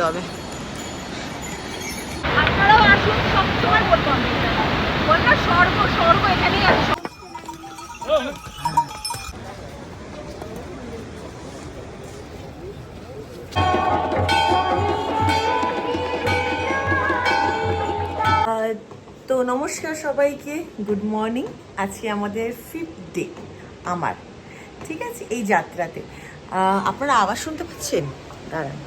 যেতে হবে। তো নমস্কার সবাইকে গুড মর্নিং। আজকে আমাদের ফিফথ ডে আমার। ঠিক আছে এই যাত্রাতে। আপনারা আওয়াজ শুনতে পাচ্ছেন? দাঁড়ান।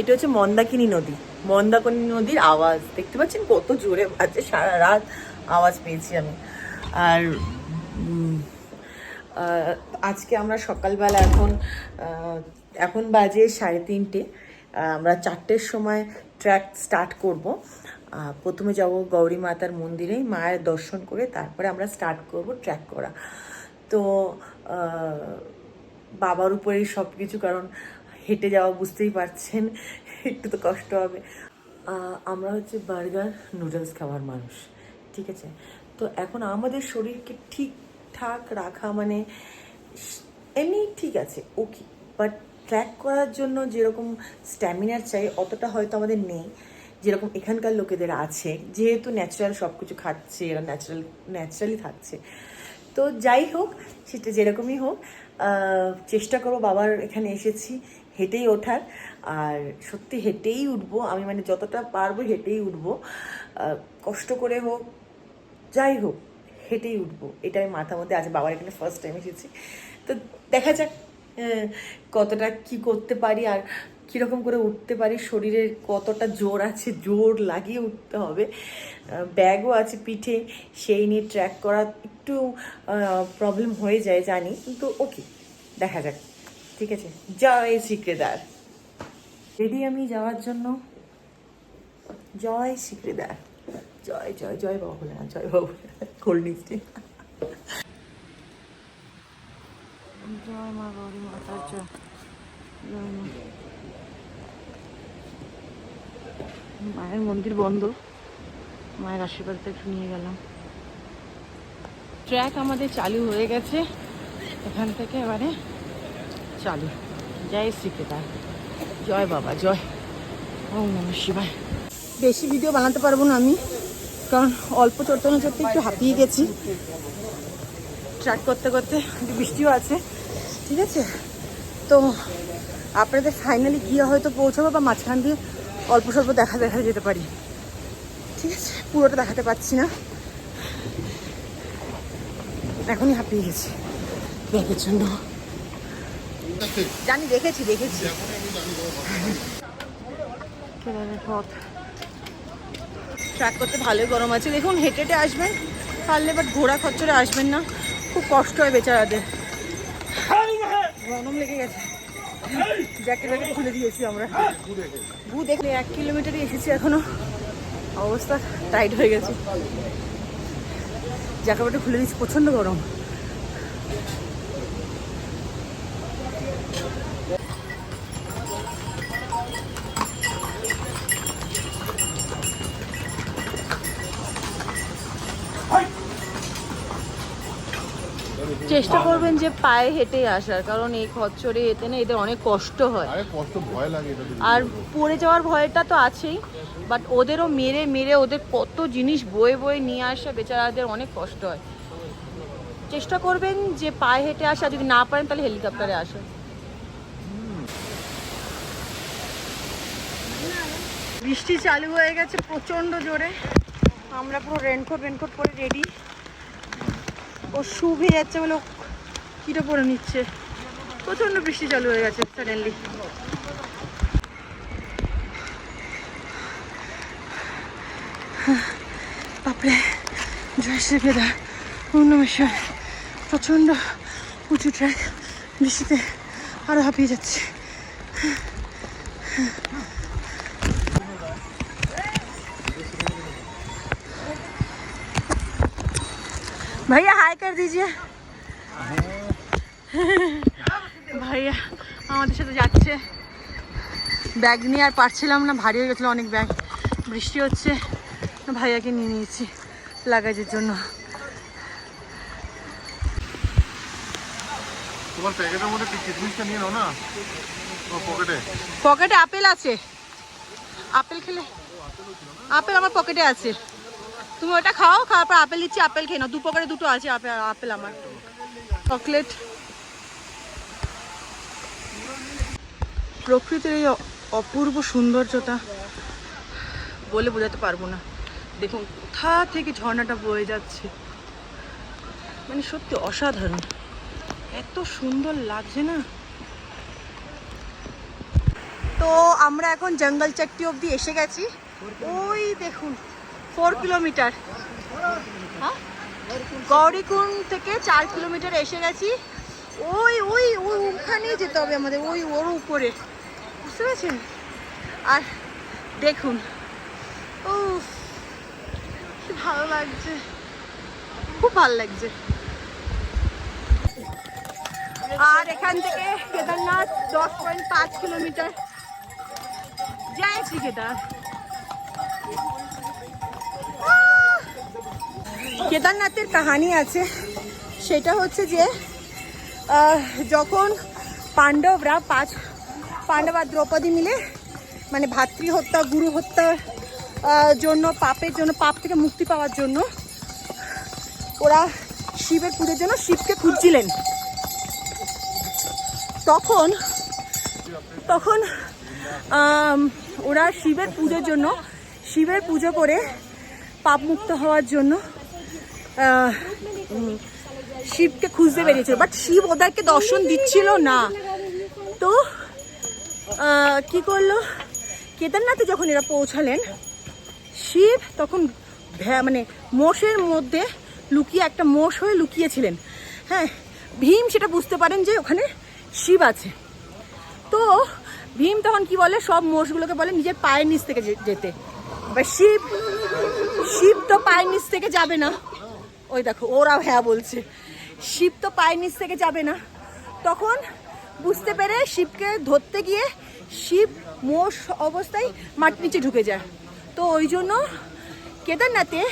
এটা হচ্ছে মন্দাকিনী নদী। মন্দাকিনী নদীর আওয়াজ। দেখতে পাচ্ছেন কত জোরে বাজছে, সারা রাত আওয়াজ পেয়েছি আমি। আর আজকে আমরা সকালবেলা এখন এখন বাজে সাড়ে তিনটে। আমরা চারটের সময় ট্র্যাক স্টার্ট করব। প্রথমে যাব গৌরী মাতার মন্দিরে, মায়ের দর্শন করে তারপরে আমরা স্টার্ট করব ট্র্যাক করা। তো বাবার উপরেই সব কিছু কারণ হেঁটে যাওয়া বুঝতেই পারছেন, একটু তো কষ্ট হবে। আমরা হচ্ছে বার্গার নুডলস খাওয়ার মানুষ, ঠিক আছে? তো এখন আমাদের শরীরকে ঠিকঠাক রাখা মানে এমনি ঠিক আছে ওকে বাট ট্র্যাক করার জন্য যেরকম স্ট্যামিনার চাই, অতটা হয়তো আমাদের নেই। যেরকম এখানকার লোকেদের আছে, যেহেতু ন্যাচারাল সব কিছু খাচ্ছে, এরা ন্যাচারাল ন্যাচারালি থাকছে। তো যাই হোক, সেটা যেরকমই হোক চেষ্টা করব, বাবার এখানে এসেছি। হেঁটেই ওঠার। আর সত্যি হেঁটেই উঠবো, আমি মানে যতটা পারব হেঁটেই উঠবো। কষ্ট করে হোক, যাই হোক, হেঁটেই উঠবো। এটাই মাথার মধ্যে আছে। বাবার এখানে ফার্স্ট টাইম এসেছি। তো দেখা যাক কতটা কি করতে পারি আর কীরকম করে উঠতে পারি। শরীরে কতটা জোর আছে, জোর লাগিয়ে উঠতে হবে। ব্যাগও আছে পিঠে, সেই নিয়ে ট্র্যাক করা একটু প্রবলেম হয়ে যায় জানি, কিন্তু ওকে দেখা যাক। ঠিক আছে, জয় শ্রীকেদার রেডি আমি যাওয়ার জন্য, জয় শ্রীকেদার জয় জয় জয় বাবা ভোলেনাথ, জয় বাবা ভোলেনাথ কোল্ড জয়। মায়ের মন্দির বন্ধ। মায়ের আশীর্বাদটা একটু নিয়ে গেলাম। ট্র্যাক আমাদের চালু হয়ে গেছে। এখান থেকে এবারে চালু, জয় শ্রীকেদার জয় বাবা, জয়। ও শিবায়। বেশি ভিডিও বানাতে পারব না আমি, কারণ অল্প চড়তে না চড়তে একটু হাঁপিয়ে গেছি। ট্র্যাক করতে করতে বৃষ্টিও আছে, ঠিক আছে? তো আপনাদের ফাইনালি গিয়ে হয়তো পৌঁছাবো বা মাঝখান দিয়ে অল্প স্বল্প দেখা দেখা যেতে পারি। ঠিক আছে? পুরোটা দেখাতে পারছি না। এখনই হাঁপিয়ে গেছি। ব্যাগের জন্য জানি, দেখেছি দেখেছি। ট্র্যাক করতে ভালোই গরম আছে। দেখুন হেঁটে হেঁটে আসবেন, পারলে বাট ঘোড়া খচ্চরে আসবেন না। খুব কষ্ট হয় বেচারাদের। গরম লেগে গেছে। জ্যাকেট জ্যাকেট খুলে দিয়েছি আমরা। ভু দেখলে এক কিলোমিটারই এসেছি এখনও। অবস্থা টাইট হয়ে গেছে। জ্যাকেটটা খুলে দিয়েছি, প্রচণ্ড গরম। চেষ্টা করবেন যে পায়ে হেঁটে আসার কারণ এই খচ্চরে এতে না এদের অনেক কষ্ট হয়। কষ্ট ভয় লাগে আর পড়ে যাওয়ার ভয়টা তো আছেই বাট ওদেরও মেরে মেরে ওদের কত জিনিস বয়ে বয়ে নিয়ে আসা বেচারাদের অনেক কষ্ট হয়। চেষ্টা করবেন যে পায়ে হেঁটে আসা যদি না পারেন তাহলে হেলিকপ্টারে আসা বৃষ্টি চালু হয়ে গেছে প্রচণ্ড জোরে। আমরা পুরো রেনকোট রেনকোট পরে রেডি ও শু ভেয়ে যাচ্ছে বলে কিটা পরে নিচ্ছে। প্রচণ্ড বৃষ্টি চালু হয়ে গেছে সাডেনলি বাপরে জয় শ্রী কেদার পূর্ণমেশ্বর প্রচণ্ড উঁচু ট্র্যাক বৃষ্টিতে আরও হাঁপিয়ে যাচ্ছে। भैया हाय कर दीजिए ভাইয়া আমাদের সাথে যাচ্ছে ব্যাগ নিয়ে আর পারছিলাম না ভারী হয়ে গেছিলো অনেক ব্যাগ বৃষ্টি হচ্ছে ভাইয়াকে নিয়ে নিয়েছি লাগাজের জন্য তোমার প্যাকেটের মধ্যে কি কিসমিসটা নিয়ে নাও না পকেটে আপেল আছে আপেল খেলে আপেল আমার পকেটে আছে তুমি ওটা খাও, খাওয়ার পর আপেল দিচ্ছি, আপেল খেয়ে নাও। দু পকেটে দুটো আছে আপেল আপেল আমার। চকলেট। প্রকৃতির এই অপূর্ব সৌন্দর্যতা বলে বোঝাতে পারব না। দেখুন, কোথা থেকে ঝর্ণাটা বয়ে যাচ্ছে। মানে সত্যি অসাধারণ। এত সুন্দর লাগছে না? তো আমরা এখন জঙ্গল চারটি অবধি এসে গেছি। ওই দেখুন ফোর কিলোমিটার। হ্যাঁ? গৌরীকুণ্ড থেকে চার কিলোমিটার এসে গেছি। ওই ওই ওই ওখানেই যেতে হবে আমাদের, ওই ওর উপরে। বুঝতে পেরেছেন? আর দেখুন ও ভালো লাগছে। খুব ভালো লাগছে। আর এখান থেকে কেদারনাথ দশ পয়েন্ট পাঁচ কিলোমিটার। জয় শ্রী কেদার। কেদারনাথের কাহানি আছে। সেটা হচ্ছে যে যখন পাণ্ডবরা পাঁচ, পাণ্ডব আর দ্রৌপদী মিলে মানে ভাতৃ হত্যা, গুরু হত্যার জন্য, পাপের জন্য, পাপ থেকে মুক্তি পাওয়ার জন্য, ওরা শিবের পুজোর জন্য শিবকে খুঁজছিলেন। তখন তখন ওরা শিবের পুজোর জন্য, শিবের পুজো করে পাপ মুক্ত হওয়ার জন্য শিবকে খুঁজতে বেরিয়েছিল। বাট শিব ওদেরকে দর্শন দিচ্ছিল না। তো কি করল? কেদারনাথে যখন এরা পৌঁছালেন, শিব তখন মানে মোষের মধ্যে লুকিয়ে, একটা মোষ হয়ে লুকিয়েছিলেন। হ্যাঁ ভীম সেটা বুঝতে পারেন যে ওখানে শিব আছে। তো, ভীম তখন কি বলে? সব মোষগুলোকে বলে নিজের পায়ের নিচ থেকে যেতে। এবার শিব শিব তো পায়ের নিচ থেকে যাবে না। ওই দেখো, ওরাও হ্যাঁ বলছে। শিব তো পায়ের নিচ থেকে যাবে না। তখন বুঝতে পেরে শিবকে ধরতে গিয়ে শিব মোষ অবস্থায় মাটির নিচে ঢুকে যায়। তো ওই জন্য কেদারনাথে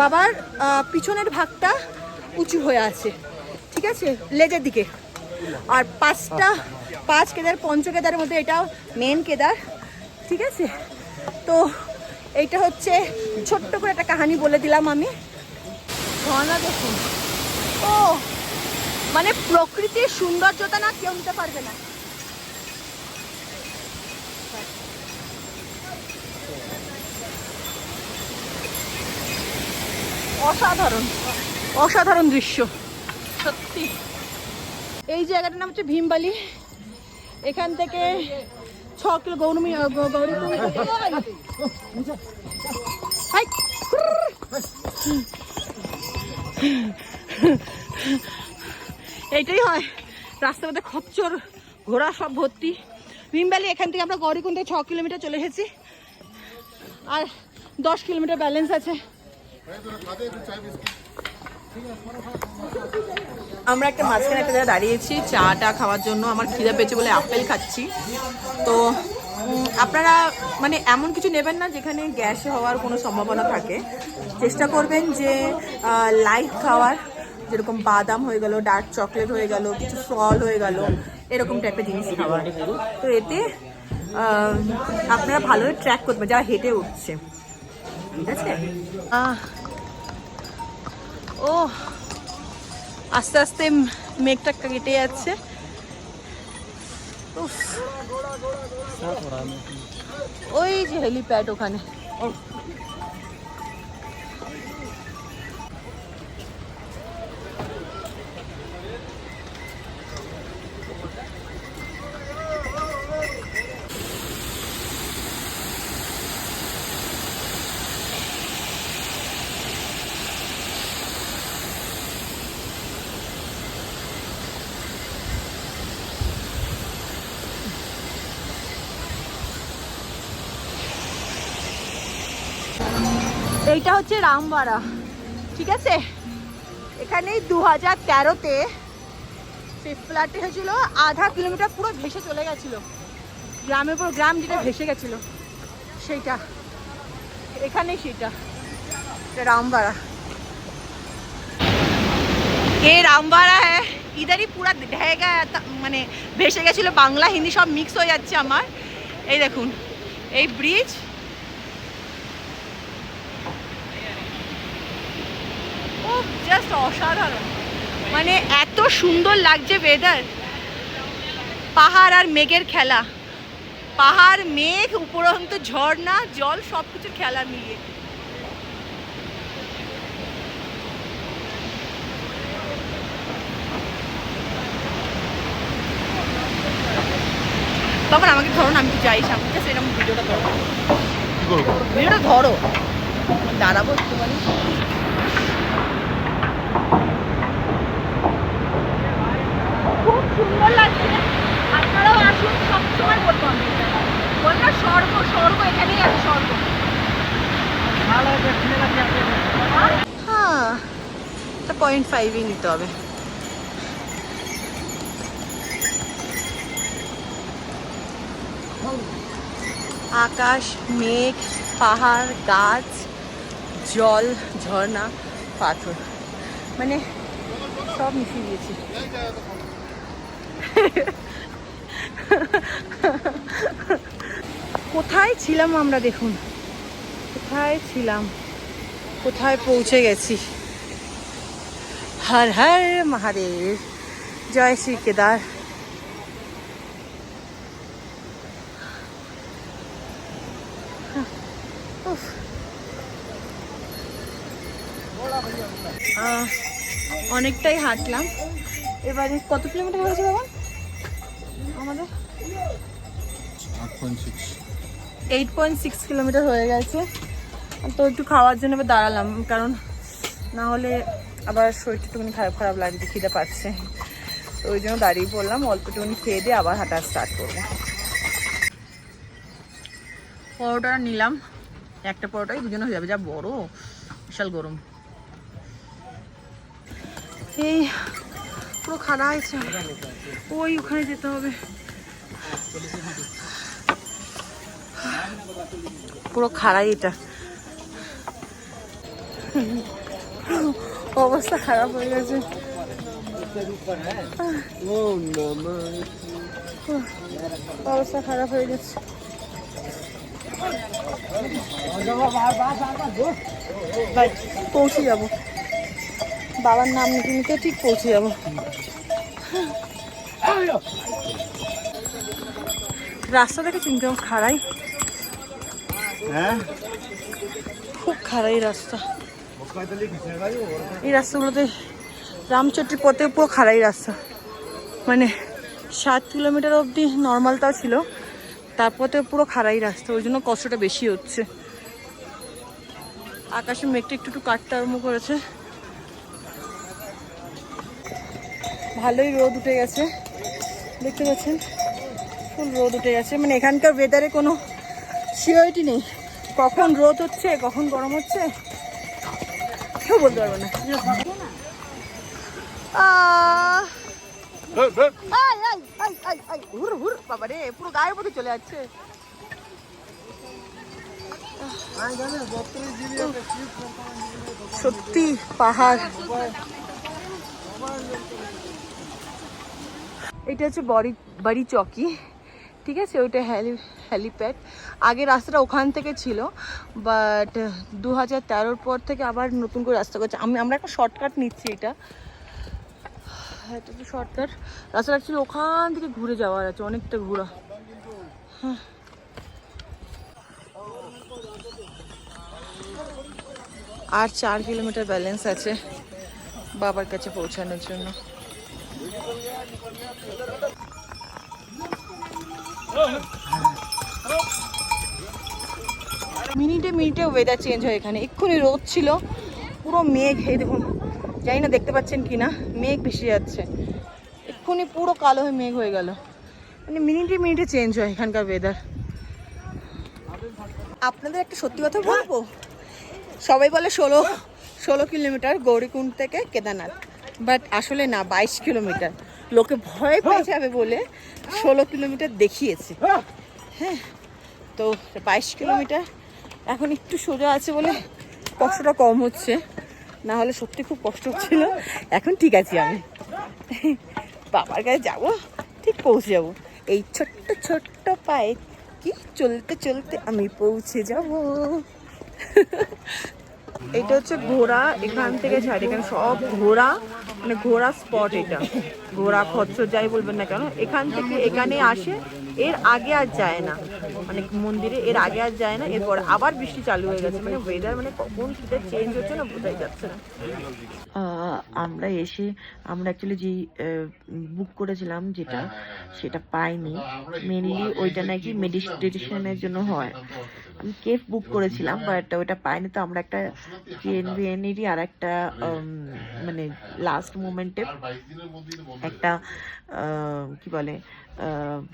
বাবার পিছনের ভাগটা উঁচু হয়ে আছে। ঠিক আছে? লেজের দিকে। আর পাঁচটা, পাঁচ কেদার পঞ্চ কেদারের মধ্যে এটা মেন কেদার। ঠিক আছে? তো এইটা হচ্ছে ছোট্ট করে একটা কাহানি বলে দিলাম আমি। ঝর্ণা দেখুন। ও মানে প্রকৃতির সৌন্দর্যতা না কেউ নিতে পারবে না। অসাধারণ অসাধারণ দৃশ্য, সত্যি। এই জায়গাটার নাম হচ্ছে ভীমবালি। এখান থেকে ছ কিলো গৌরমী গৌরী এইটাই হয়। রাস্তার মধ্যে খচ্চর ঘোড়া সব ভর্তি। ভীমবালি এখান থেকে আমরা থেকে ছ কিলোমিটার চলে এসেছি। আর দশ কিলোমিটার ব্যালেন্স আছে। আমরা একটা মাঝখানে একটা জায়গায় দাঁড়িয়েছি, চাটা খাওয়ার জন্য। আমার খিদে পেয়েছে বলে আপেল খাচ্ছি। তো আপনারা মানে এমন কিছু নেবেন না যেখানে গ্যাস হওয়ার কোনো সম্ভাবনা থাকে। চেষ্টা করবেন যে লাইট খাওয়ার, যেরকম বাদাম হয়ে গেল ডার্ক চকলেট হয়ে গেল, কিছু ফল হয়ে গেল, এরকম টাইপের জিনিস খাওয়ার। তো এতে আপনারা ভালোভাবে ট্র্যাক করবেন, যারা হেঁটে উঠছে। ঠিক আছে? ও আস্তে আস্তে মেঘটা কেটে যাচ্ছে। ওই যে হেলিপ্যাড ওখানে। এইটা হচ্ছে রামবাড়া, ঠিক আছে? এখানেই দু হাজার তেরোতে সেই ফ্ল্যাটে হয়েছিল, আধা কিলোমিটার পুরো ভেসে চলে গেছিল। গ্রামের পর গ্রাম যেটা ভেসে গেছিল, সেইটা। এখানে সেটা রামবাড়া। এ রামবাড়া হ্যাঁ? ইদারই পুরা ঢেগা মানে ভেসে গেছিল, বাংলা, হিন্দি সব মিক্স হয়ে যাচ্ছে আমার। এই দেখুন, এই ব্রিজ জাস্ট অসাধারণ। মানে এত সুন্দর লাগছে ওয়েদার পাহাড় আর মেঘের খেলা। পাহাড় মেঘ উপরন্ত ঝর্ণা জল সব কিছুর খেলা মিলিয়ে। তখন আমাকে ধরো না আমি তো যাই সামনে। জাস্ট এরকম ভিডিওটা ধরো ভিডিওটা ধরো। দাঁড়াবো একটুখানি। সুন্দর লাগছে। আপনারাও আসুন সবসময় বলব আমি। বল না স্বর্গ স্বর্গ এখানেই আছে স্বর্গ। হ্যাঁ পয়েন্ট ফাইভই নিতে হবে। আকাশ মেঘ পাহাড় গাছ জল ঝর্ণা পাথর। মানে সব মিশিয়ে দিয়েছি। কোথায় ছিলাম আমরা দেখুন। কোথায় ছিলাম? কোথায় পৌঁছে গেছি? হর হর মহাদেব। জয় শ্রী কেদার। অনেকটাই হাঁটলাম। এবারে কত কিলোমিটার হয়েছে বাবা? আমাদের? এইট পয়েন্ট সিক্স কিলোমিটার হয়ে গেছে। তো একটু খাওয়ার জন্য এবার দাঁড়ালাম কারণ না হলে আবার শরীরটা একটুখানি খারাপ খারাপ লাগছে খিদে পাচ্ছে। তো ওই জন্য দাঁড়িয়ে পড়লাম অল্প একটুখানি খেয়ে দিয়ে আবার হাঁটা স্টার্ট করব। পরোটা নিলাম একটা পরোটাই দুজনে হয়ে যাবে যা বড় বিশাল গরম। এই পুরো খাড়া আছে ওই ওখানে যেতে হবে। পুরো খাড়াই এটা। অবস্থা খারাপ হয়ে গেছে। অবস্থা খারাপ হয়ে গেছে। পৌঁছে যাব। বাবার নাম নিতে নিতে ঠিক পৌঁছে যাব। রাস্তা থেকে চিনতে খাড়াই। হ্যাঁ? খুব খারাপ এই রাস্তা এই রাস্তাগুলোতে রামচট্টি পথে পুরো খারাই রাস্তা। মানে সাত কিলোমিটার অবধি নর্মালটাও ছিল তারপরে পুরো খারাই রাস্তা ওই জন্য কষ্টটা বেশি হচ্ছে। আকাশে মেঘটা একটু একটু কাটতে আরম্ভ করেছে। ভালোই রোদ উঠে গেছে। দেখতে পাচ্ছেন? ফুল রোদ উঠে গেছে। মানে এখানকার ওয়েদারে কোনো সিওরিটি নেই। কখন রোদ হচ্ছে কখন গরম হচ্ছে কেউ বলতে পারবে না। পুরো গায়ের মধ্যে চলে যাচ্ছে। সত্যি পাহাড়। এটা হচ্ছে বড়ি, বাড়ি চকি, ঠিক আছে? ওইটা হ্যালি, হ্যালিপ্যাড। আগে রাস্তাটা ওখান থেকে ছিল বাট দু হাজার তেরোর পর থেকে আবার নতুন করে রাস্তা করছে। আমি, আমরা একটা শর্টকাট নিচ্ছি এটা। এটা তো শর্টকাট রাস্তাটা অ্যাকচুয়ালি ওখান থেকে ঘুরে যাওয়ার আছে অনেকটা ঘোরা। হ্যাঁ। আর চার কিলোমিটার ব্যালেন্স আছে বাবার কাছে পৌঁছানোর জন্য। মিনিটে মিনিটে ওয়েদার চেঞ্জ হয় এখানে। এক্ষুনি রোদ ছিল, পুরো মেঘ, এই দেখুন, জানি না দেখতে পাচ্ছেন কি না, মেঘ ভেসে যাচ্ছে। এক্ষুনি পুরো কালো হয়ে মেঘ হয়ে গেল। মানে মিনিটে মিনিটে চেঞ্জ হয় এখানকার ওয়েদার আপনাদের একটা সত্যি কথা বলব? সবাই বলে ষোলো ষোলো কিলোমিটার গৌরীকুণ্ড থেকে কেদারনাথ বাট আসলে না, বাইশ কিলোমিটার। লোকে ভয় পেয়ে যাবে বলে ষোলো কিলোমিটার দেখিয়েছে। হ্যাঁ। তো বাইশ কিলোমিটার এখন একটু সোজা আছে বলে কষ্টটা কম হচ্ছে। না হলে সত্যি খুব কষ্ট হচ্ছিল। এখন ঠিক আছি আমি। বাবার কাছে যাব ঠিক পৌঁছে যাব। এই ছোট্ট ছোট্ট পায়ে কি চলতে চলতে আমি পৌঁছে যাব। এটা হচ্ছে ঘোড়া এখান থেকে ছাড়ে এখানে সব ঘোড়া। মানে ঘোরা স্পট এটা। ঘোরা খচ্চর যাই বলবেন না কেন এখান থেকে এখানে আসে এর আগে আর যায় না। মানে মন্দিরে এর আগে আর যায় না, এরপর আবার বৃষ্টি চালু হয়ে গেছে। মানে ওয়েদার মানে কখন সেটা চেঞ্জ হচ্ছে না বোঝাই যাচ্ছে না। আমরা এসে, আমরা অ্যাকচুয়ালি যেই বুক করেছিলাম যেটা, সেটা পাইনি। মেনলি ওইটা নাকি মেডিটেশনের জন্য হয়। আমি কেফ বুক করেছিলাম বাট ওইটা পাইনি। তো আমরা একটা জেএনভিএনেরই আর একটা মানে লাস্ট মোমেন্টে একটা কি বলে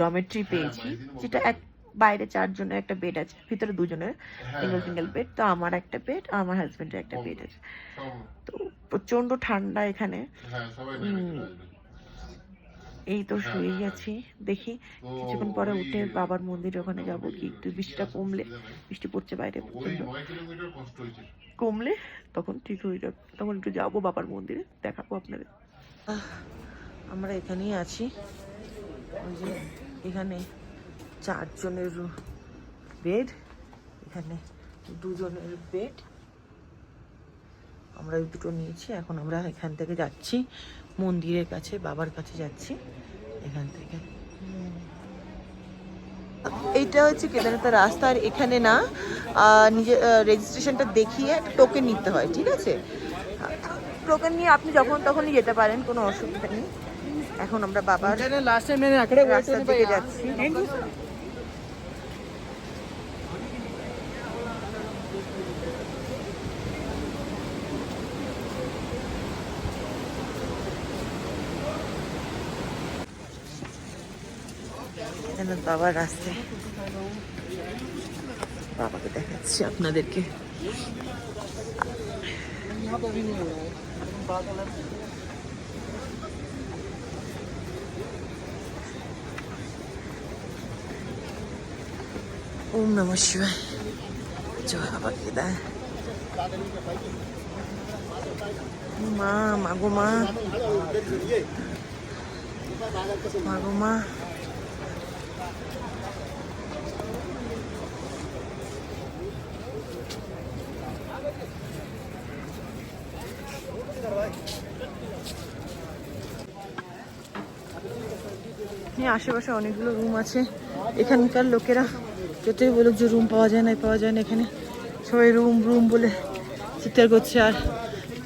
ডমেট্রি পেয়েছি। যেটা এক বাইরে চারজনের একটা বেড আছে ভিতরে দুজনের সিঙ্গেল সিঙ্গেল বেড তো আমার একটা বেড আমার হাজবেন্ডের একটা বেড আছে। তো প্রচণ্ড ঠান্ডা এখানে। এই তো শুয়ে গেছি দেখি কিছুক্ষণ পরে উঠে বাবার মন্দিরে ওখানে যাব কি? একটু বৃষ্টিটা কমলে বৃষ্টি পড়ছে বাইরে কমলে তখন ঠিক হয়ে যাবে। তখন একটু যাব বাবার মন্দিরে দেখাবো আপনাদের। আমরা এখানেই আছি। ওই যে এখানে চারজনের বেড এখানে দুজনের বেড আমরা এই দুটো নিয়েছি, এখন আমরা এখান থেকে যাচ্ছি, মন্দিরের কাছে, বাবার কাছে যাচ্ছি, এখান থেকে। এইটা হচ্ছে কেদারনাথের রাস্তা, আর এখানে না নিজে রেজিস্ট্রেশনটা দেখিয়ে একটা টোকেন নিতে হয়, ঠিক আছে? টোকেন নিয়ে আপনি যখন তখনই যেতে পারেন, কোনো অসুবিধা নেই। এখন আমরা বাবার রাস্তার দিকে যাচ্ছি বাবার রাস্তায় বাবাকে দেখাচ্ছি আপনাদেরকে ওম নম শিবায় জয় বাবা কেদার মা মাগো মা মাগো মা আশেপাশে অনেকগুলো রুম আছে। এখানকার লোকেরা যতই বলুক যে রুম পাওয়া যায় না পাওয়া যায় না এখানে। সবাই রুম রুম বলে চিৎকার করছে আর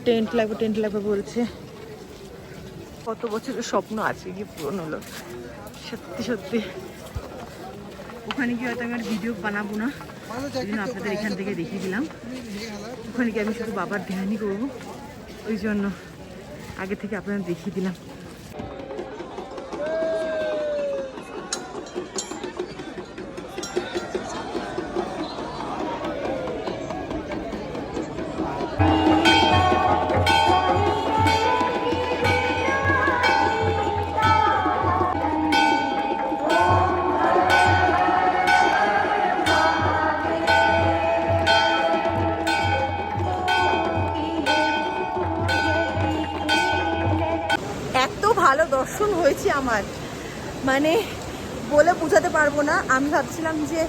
টেন্ট লাগবে টেন্ট লাগবে বলছে। কত বছরের স্বপ্ন আছে কি পূরণ হলো। সত্যি সত্যি। ওখানে গিয়ে হয়তো আমি আর ভিডিও বানাবো না? ওই জন্য আপনাদের এখান থেকে দেখিয়ে দিলাম। ওখানে গিয়ে আমি শুধু বাবার ধ্যানই করব? ওই জন্য আগে থেকে আপনাদের দেখিয়ে দিলাম। মানে বলে বোঝাতে পারব না। আমি ভাবছিলাম যে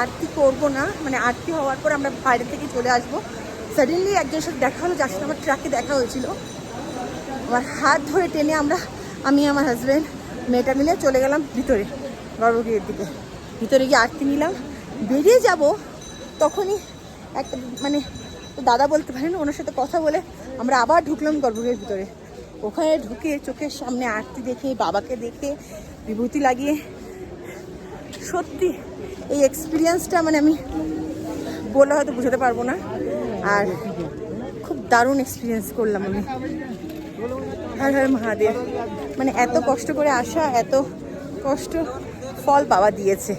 আরতি করব না। মানে আরতি হওয়ার পর আমরা বাইরে থেকে চলে আসব। সাডেনলি একজনের সাথে দেখা হলো, যার সাথে আমার ট্রাকে দেখা হয়েছিল। আমার হাত ধরে টেনে আমরা, আমি আমার হাজব্যান্ড মেয়েটা মিলে চলে গেলাম ভিতরে, গর্ভগৃহের দিকে। ভিতরে গিয়ে আরতি নিলাম। বেরিয়ে যাব তখনই একটা মানে দাদা বলতে পারেন, ওনার সাথে কথা বলে আমরা আবার ঢুকলাম গর্ভগৃহের ভিতরে। ওখানে ঢুকে চোখের সামনে আরতি দেখে, বাবাকে দেখে বিভূতি লাগিয়ে। সত্যি, এই এক্সপিরিয়েন্সটা মানে আমি বলে হয়তো বুঝাতে পারব না। আর খুব দারুণ এক্সপিরিয়েন্স করলাম আমি। হর হর মহাদেব। মানে এত কষ্ট করে আসা, এত কষ্ট ফল পাওয়া দিয়েছে।